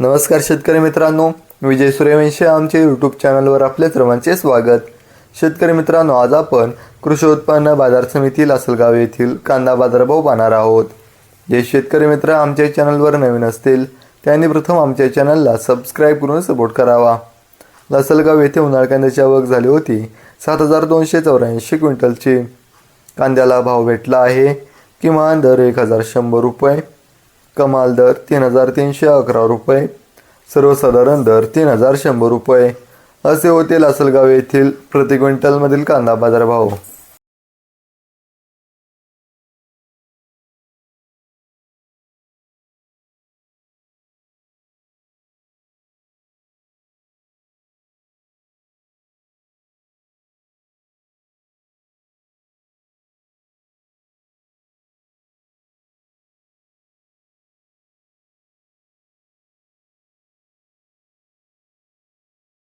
नमस्कार शेतकरी मित्रांनो विजय सूर्यवंशी. आमच्या यूट्यूब चॅनलवर आपल्या सर्वांचे स्वागत. शेतकरी मित्रांनो आज आपण कृषी उत्पन्न बाजार समिती लासलगाव येथील कांदा बाजारभाव पाहणार आहोत. जे शेतकरी मित्र आमच्या चॅनलवर नवीन असतील त्यांनी प्रथम आमच्या चॅनलला सबस्क्राईब करून सपोर्ट करावा. लासलगाव येथे उन्हाळ कांद्याची आवक झाली होती सात हजार दोनशे चौऱ्याऐंशी क्विंटलची. कांद्याला भाव भेटला आहे किमान दर एक हजार शंभर रुपये. कमाल दर तीन हजार तीनशे अकरा रुपये सर्वसाधारण दर तीन हजार शंभर रुपये. असे होते लासलगाव येथील प्रति क्विंटलमधील कांदा बाजारभाव.